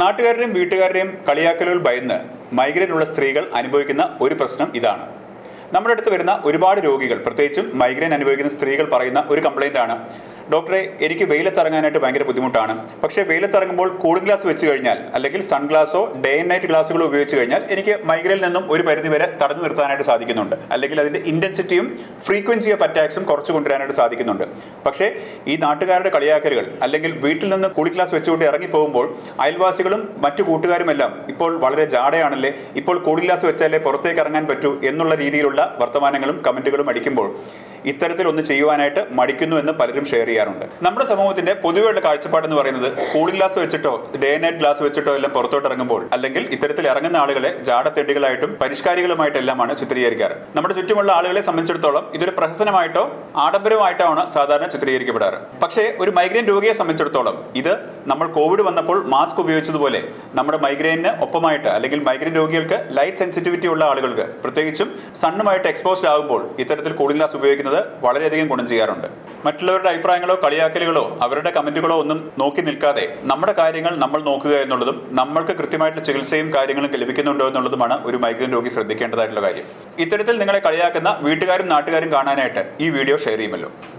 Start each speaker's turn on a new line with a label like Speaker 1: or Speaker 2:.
Speaker 1: നാട്ടുകാരുടെയും വീട്ടുകാരുടെയും കളിയാക്കലുകൾ ഭയന്ന് മൈഗ്രൈനുള്ള സ്ത്രീകൾ അനുഭവിക്കുന്ന ഒരു പ്രശ്നം ഇതാണ്. നമ്മുടെ അടുത്ത് വരുന്ന ഒരുപാട് രോഗികൾ പ്രത്യേകിച്ചും മൈഗ്രെയിൻ അനുഭവിക്കുന്ന സ്ത്രീകൾ പറയുന്ന ഒരു കംപ്ലൈന്റ് ആണ്. ഡോക്ടറെ എനിക്ക് വെയിലത്തിറങ്ങാനായിട്ട് ഭയങ്കര ബുദ്ധിമുട്ടാണ്. പക്ഷേ വെയിലത്തിറങ്ങുമ്പോൾ കൂളിംഗ് ഗ്ലാസ് വെച്ച് കഴിഞ്ഞാൽ അല്ലെങ്കിൽ സൺഗ്ലാസോ ഡേ ആൻഡ് നൈറ്റ് ഗ്ലാസുകളോ ഉപയോഗിച്ച് കഴിഞ്ഞാൽ എനിക്ക് മൈഗ്രയിൽ നിന്നും ഒരു പരിധി വരെ തടഞ്ഞു നിർത്താനായിട്ട് സാധിക്കുന്നുണ്ട്. അല്ലെങ്കിൽ അതിന്റെ ഇന്റൻസിറ്റിയും ഫ്രീക്വൻസി ഓഫ് അറ്റാക്സും കുറച്ച് കൊണ്ടുവരാനായിട്ട് സാധിക്കുന്നുണ്ട്. പക്ഷേ ഈ നാട്ടുകാരുടെ കളിയാക്കലുകൾ അല്ലെങ്കിൽ വീട്ടിൽ നിന്ന് കൂളിംഗ് ഗ്ലാസ് വെച്ചുകൊണ്ട് ഇറങ്ങി പോകുമ്പോൾ അയൽവാസികളും മറ്റു കൂട്ടുകാരുമെല്ലാം ഇപ്പോൾ വളരെ ജാടയാണല്ലേ ഇപ്പോൾ കൂളിംഗ് ഗ്ലാസ് വെച്ചാലേ പുറത്തേക്ക് ഇറങ്ങാൻ പറ്റൂ എന്നുള്ള രീതിയിലുള്ള വർത്തമാനങ്ങളും കമന്റുകളും അടിക്കുമ്പോൾ ഇത്തരത്തിലൊന്ന് ചെയ്യുവാനായിട്ട് മടിക്കുന്നു എന്ന് പലരും ഷെയർ ചെയ്യാറുണ്ട്. നമ്മുടെ സമൂഹത്തിന്റെ പൊതുവെയുള്ള കാഴ്ചപ്പാട് എന്ന് പറയുന്നത് കൂളിംഗ് ഗ്ലാസ് വെച്ചിട്ടോ ഡേ നൈറ്റ് ഗ്ലാസ് വെച്ചിട്ടോ എല്ലാം പുറത്തോട്ട് ഇറങ്ങുമ്പോൾ അല്ലെങ്കിൽ ഇത്തരത്തിൽ ഇറങ്ങുന്ന ആളുകളെ ജാടത്തെണ്ടികളായിട്ടും പരിഷ്കാരികളുമായിട്ടെല്ലാമാണ് ചിത്രീകരിക്കാറ്. നമ്മുടെ ചുറ്റുമുള്ള ആളുകളെ സംബന്ധിച്ചിടത്തോളം ഇതൊരു പ്രഹസനമായിട്ടോ ആഡംബരമായിട്ടോ ആണ് സാധാരണ ചിത്രീകരിക്കപ്പെടാറ്. പക്ഷേ ഒരു മൈഗ്രെയിൻ രോഗിയെ സംബന്ധിച്ചിടത്തോളം ഇത് നമ്മൾ കോവിഡ് വന്നപ്പോൾ മാസ്ക് ഉപയോഗിച്ചതുപോലെ നമ്മുടെ മൈഗ്രെയിനിന് ഒപ്പമായിട്ട് അല്ലെങ്കിൽ മൈഗ്രെയിൻ രോഗികൾക്ക് ലൈറ്റ് സെൻസിറ്റിവിറ്റി ഉള്ള ആളുകൾക്ക് പ്രത്യേകിച്ചും സണ്ണുമായിട്ട് എക്സ്പോസ്ഡ് ആകുമ്പോൾ ഇത്തരത്തിൽ കൂളിംഗ് ഗ്ലാസ് ഉപയോഗിക്കുന്നത് വളരെയധികം ഗുണം ചെയ്യാറുണ്ട്. മറ്റുള്ളവരുടെ അഭിപ്രായങ്ങളോ കളിയാക്കലുകളോ അവരുടെ കമന്റുകളോ ഒന്നും നോക്കി നിൽക്കാതെ നമ്മുടെ കാര്യങ്ങൾ നമ്മൾ നോക്കുക എന്നുള്ളതും നമ്മൾക്ക് കൃത്യമായിട്ടുള്ള ചികിത്സയും കാര്യങ്ങളും ലഭിക്കുന്നുണ്ടോ എന്നുള്ളതുമാണ് ഒരു മൈഗ്രെയിൻ രോഗി ശ്രദ്ധിക്കേണ്ടതായിട്ടുള്ള കാര്യം. ഇത്തരത്തിൽ നിങ്ങളെ കളിയാക്കുന്ന വീട്ടുകാരും നാട്ടുകാരും കാണാനായിട്ട് ഈ വീഡിയോ ഷെയർ ചെയ്യുമല്ലോ.